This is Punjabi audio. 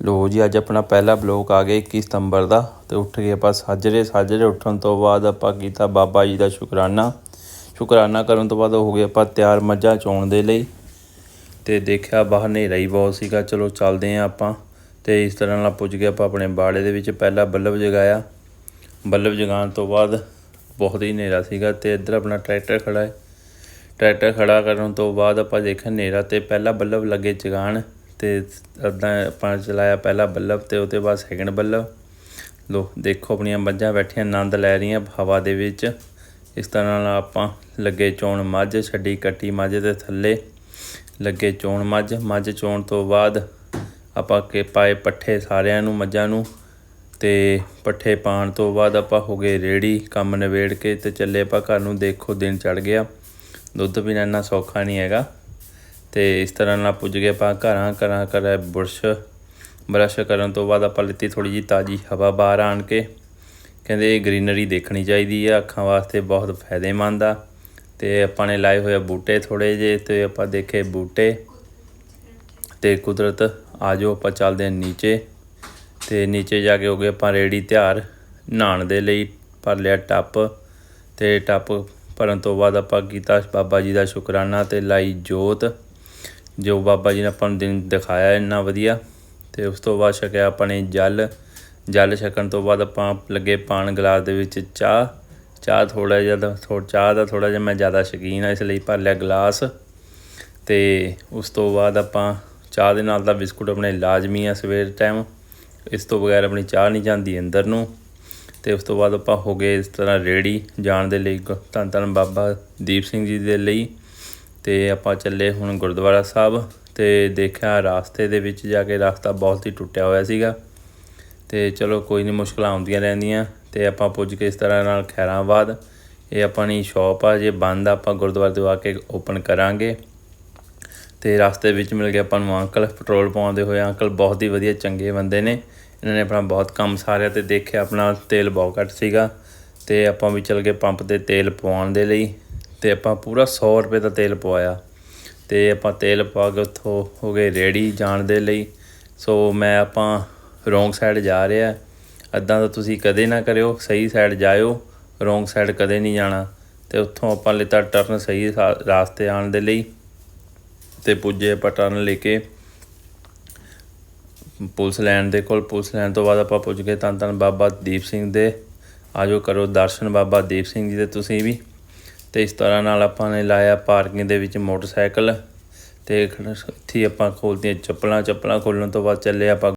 ਲੋ ਜੀ, ਅੱਜ ਆਪਣਾ ਪਹਿਲਾ ਬਲੌਗ ਆ ਗਿਆ 21 ਸਤੰਬਰ ਦਾ ਤੇ ਉੱਠ ਗਏ ਆਪਾਂ ਸਾਜਰੇ ਸਾਜਰੇ ਉੱਠਣ ਤੋਂ ਬਾਅਦ ਆਪਾਂ ਕੀਤਾ ਬਾਬਾ ਜੀ ਦਾ ਸ਼ੁਕਰਾਨਾ। ਸ਼ੁਕਰਾਨਾ ਕਰਨ ਤੋਂ ਬਾਅਦ ਹੋ ਗਏ ਆਪਾਂ ਤਿਆਰ ਮੱਝਾਂ ਚੋਣ ਦੇ ਲਈ ਤੇ ਦੇਖਿਆ ਬਾਹਰ ਹਨੇਰਾ ਹੀ ਬਹੁਤ ਸੀਗਾ। ਚਲੋ ਚੱਲਦੇ ਆਂ ਆਪਾਂ ਤੇ ਇਸ ਤਰ੍ਹਾਂ ਨਾਲ ਪੁੱਜ ਗਏ ਆਪਾਂ ਆਪਣੇ ਬਾੜੇ ਦੇ ਵਿੱਚ। ਪਹਿਲਾ ਬੱਲਬ ਜਗਾਇਆ। ਬੱਲਬ ਜਗਾਉਣ ਤੋਂ ਬਾਅਦ ਬਹੁਤ ਹੀ ਹਨੇਰਾ ਸੀਗਾ ਤੇ ਇੱਧਰ ਆਪਣਾ ਟਰੈਕਟਰ ਖੜਾ ਹੈ। ਟਰੈਕਟਰ ਖੜਾ ਕਰਨ ਤੋਂ ਬਾਅਦ ਆਪਾਂ ਦੇਖਿਆ ਹਨੇਰਾ ਤੇ ਪਹਿਲਾ ਬੱਲਬ ਲੱਗੇ ਜਗਾਣ ਤੇ ਇੱਦਾਂ ਆਪਾਂ ਚਲਾਇਆ ਪਹਿਲਾ ਬੱਲਬ ਤੇ ਉਹਦੇ ਬਾਅਦ ਸੈਕਿੰਡ ਬੱਲਬ। ਲੋ, ਦੇਖੋ ਆਪਣੀਆਂ ਮੱਝਾਂ ਬੈਠੀਆਂ, ਆਨੰਦ ਲੈ ਰਹੀਆਂ ਹਵਾ ਦੇ ਵਿੱਚ। ਇਸ ਤਰ੍ਹਾਂ ਨਾਲ ਆਪਾਂ ਲੱਗੇ ਚੋਣ ਮੱਝ, ਛੱਡੀ ਕੱਟੀ ਮੱਝ ਦੇ ਥੱਲੇ। ਲੱਗੇ ਚੋਣ ਮੱਝ ਮੱਝ ਚੋਣ ਤੋਂ ਬਾਅਦ ਆਪਾਂ ਕੇ ਪਾਏ ਪੱਠੇ ਸਾਰਿਆਂ ਨੂੰ, ਮੱਝਾਂ ਨੂੰ। ਤੇ ਪੱਠੇ ਪਾਣ ਤੋਂ ਬਾਅਦ ਆਪਾਂ ਹੋ ਗਏ ਰੇੜੀ, ਕੰਮ ਨਿਬੇੜ ਕੇ ਤੇ ਚੱਲੇ ਆਪਾਂ ਘਰ ਨੂੰ, ਦੇਖੋ ਦਿਨ ਚੜ ਗਿਆ। ਦੁੱਧ ਪੀਣਾ ਇੰਨਾ ਸੌਖਾ ਨਹੀਂ ਹੈਗਾ। ਤੇ ਇਸ ਤਰ੍ਹਾਂ ਨਾਲ ਪੁੱਜ ਗਏ ਆਪਾਂ ਘਰਾਂ ਘਰਾਂ ਕਰਿਆ ਬੁਰਸ਼ ਬਰਸ਼ ਕਰਨ ਤੋਂ ਬਾਅਦ ਆਪਾਂ ਲਿੱਤੀ ਥੋੜੀ ਜੀ ਤਾਜੀ ਹਵਾ ਬਾਹਰ ਆਣ ਕੇ। ਕਹਿੰਦੇ ਇਹ ਗ੍ਰੀਨਰੀ ਦੇਖਣੀ ਚਾਹੀਦੀ ਆ, ਅੱਖਾਂ ਵਾਸਤੇ ਬਹੁਤ ਫਾਇਦੇਮੰਦ ਆ। ਤੇ ਆਪਾਂ ਨੇ ਲਾਏ ਹੋਏ ਬੂਟੇ ਥੋੜੇ ਜੇ ਤੇ ਆਪਾਂ ਦੇਖੇ ਬੂਟੇ। ਤੇ ਕੁਦਰਤ ਆਜੋ ਆਪਾਂ ਚੱਲਦੇ ਹਾਂ ਨੀਚੇ। ਤੇ ਨੀਚੇ ਜਾ ਕੇ ਹੋ ਗਏ ਆਪਾਂ ਰੇੜੀ ਤਿਆਰ, ਨਹਾਉਣ ਦੇ ਲਈ ਭਰ ਲਿਆ ਟੱਪ। ਤੇ ਟੱਪ ਭਰਨ ਤੋਂ ਬਾਅਦ ਆਪਾਂ ਕੀਤਾ ਬਾਬਾ ਜੀ ਦਾ ਸ਼ੁਕਰਾਨਾ ਤੇ ਲਾਈ ਜੋਤ। ਜੋ ਬਾਬਾ ਜੀ ਨੇ ਆਪਾਂ ਨੂੰ ਦਿਨ ਦਿਖਾਇਆ ਇੰਨਾ ਵਧੀਆ, ਤੇ ਉਸ ਤੋਂ ਬਾਅਦ ਛਕਿਆ ਆਪਾਂ ਨੇ ਜਲ ਜਲ ਛਕਣ ਤੋਂ ਬਾਅਦ ਆਪਾਂ ਲੱਗੇ ਪਾਣ ਗਲਾਸ ਦੇ ਵਿੱਚ ਚਾਹ ਚਾਹ ਥੋੜਾ ਜਿਹਾ ਦਾ ਥੋੜਾ ਚਾਹ ਦਾ ਥੋੜਾ ਜਿਹਾ ਮੈਂ ਜ਼ਿਆਦਾ ਸ਼ੌਕੀਨ ਆ ਇਸ ਲਈ ਭਰ ਲਿਆ ਗਲਾਸ। ਤੇ ਉਸ ਤੋਂ ਬਾਅਦ ਆਪਾਂ ਚਾਹ ਦੇ ਨਾਲ ਤਾਂ ਬਿਸਕੁਟ ਆਪਣੇ ਲਾਜ਼ਮੀ ਆ ਸਵੇਰ ਟਾਈਮ ਇਸ ਤੋਂ ਬਗੈਰ ਆਪਣੀ ਚਾਹ ਨਹੀਂ ਜਾਂਦੀ ਅੰਦਰ ਨੂੰ। ਤੇ ਉਸ ਤੋਂ ਬਾਅਦ ਆਪਾਂ ਹੋ ਗਏ ਇਸ ਤਰ੍ਹਾਂ ਰੇੜੀ ਜਾਣ ਦੇ ਲਈ ਧੰਨ ਧੰਨ ਬਾਬਾ ਦੀਪ ਸਿੰਘ ਜੀ ਦੇ ਲਈ। ਤੇ ਆਪਾਂ ਚੱਲੇ ਹੁਣ ਗੁਰਦੁਆਰਾ ਸਾਹਿਬ ਤੇ ਦੇਖਿਆ ਰਾਸਤੇ ਦੇ ਵਿੱਚ ਜਾ ਕੇ ਰਸਤਾ ਬਹੁਤ ਹੀ ਟੁੱਟਿਆ ਹੋਇਆ ਸੀਗਾ। ਤੇ ਚਲੋ ਕੋਈ ਨਹੀਂ ਮੁਸ਼ਕਲਾਂ ਆਉਂਦੀਆਂ ਰਹਿੰਦੀਆਂ ਤੇ ਆਪਾਂ ਪੁੱਜ ਕੇ ਇਸ ਤਰ੍ਹਾਂ ਨਾਲ ਖੈਰਾਬਾਦ ਇਹ ਆਪਣੀ ਸ਼ਾਪ ਆ, ਜੇ ਬੰਦ ਆਪਾਂ ਗੁਰਦੁਆਰੇ ਤੋਂ ਆ ਕੇ ਓਪਨ ਕਰਾਂਗੇ। ਤੇ ਰਸਤੇ ਵਿੱਚ ਮਿਲ ਗਿਆ ਆਪਾਂ ਨੂੰ ਅੰਕਲ, ਪੈਟਰੋਲ ਪਾਉਂਦੇ ਹੋਏ। ਅੰਕਲ ਬਹੁਤ ਹੀ ਵਧੀਆ, ਚੰਗੇ ਬੰਦੇ ਨੇ। ਇਹਨਾਂ ਨੇ ਆਪਣਾ ਬਹੁਤ ਕੰਮ ਸਾਰਿਆ ਤੇ ਦੇਖਿਆ, ਆਪਣਾ ਤੇਲ ਬਹੁਤ ਘੱਟ ਸੀਗਾ। ਤੇ ਆਪਾਂ ਵੀ ਚੱਲ ਗਏ ਪੰਪ ਤੇ ਤੇਲ ਪਵਾਉਣ ਦੇ ਲਈ। ਤੇ ਆਪਾਂ ਪੂਰਾ 100 ਰੁਪਏ ਦਾ ਤੇਲ ਪਵਾਇਆ। ਤੇ ਆਪਾਂ ਤੇਲ ਪਾ ਕੇ ਉੱਥੋਂ ਹੋ ਗਏ ਰੇੜੀ ਜਾਣ ਦੇ ਲਈ। ਸੋ ਮੈਂ ਆਪਾਂ ਰੋਂਗ ਸਾਈਡ ਜਾ ਰਿਹਾ। ਅੱਦਾਂ ਤਾਂ ਤੁਸੀਂ ਕਦੇ ਨਾ ਕਰਿਓ, ਸਹੀ ਸਾਈਡ ਜਾਇਓ। ਰੋਂਗ ਸਾਈਡ ਕਦੇ ਨਹੀਂ ਜਾਣਾ। ਤੇ ਉੱਥੋਂ ਆਪਾਂ ਲਿੱਤਾ ਟਰਨ ਸਹੀ ਸਾ- ਰਾਸਤੇ ਆਉਣ ਦੇ ਲਈ। ਤੇ ਪੁੱਜੇ ਆਪਾਂ ਟਰਨ ਲੈ ਕੇ। ਪੁਲਿਸ ਲੈਣ ਦੇ ਕੋਲ, ਪੁਲਿਸ ਲੈਣ ਤੋਂ ਬਾਅਦ ਆਪਾਂ ਪੁੱਜ ਗਏ ਤਨ ਧੰਨ ਬਾਬਾ ਦੀਪ ਸਿੰਘ ਦੇ। ਆਜੋ ਕਰੋ ਦਰਸ਼ਨ ਬਾਬਾ ਦੀਪ ਸਿੰਘ ਜੀ ਦੇ ਤੁਸੀਂ ਵੀ। ਤੇ ਇਸ ਤਰ੍ਹਾਂ ਨਾਲ ਆਪਾਂ ਨੇ ਲਾਇਆ ਪਾਰਕਿੰਗ ਦੇ ਵਿੱਚ ਮੋਟਰਸਾਈਕਲ ਤੇ ਖੜਾ- ਇੱਥੇ ਆਪਾਂ ਖੋਲਤੀਆਂ ਚੱਪਲਾਂ ਚੱਪਲਾਂ ਖੋਲਣ ਤੋਂ ਬਾਅਦ ਚੱਲੇ ਆਪਾਂ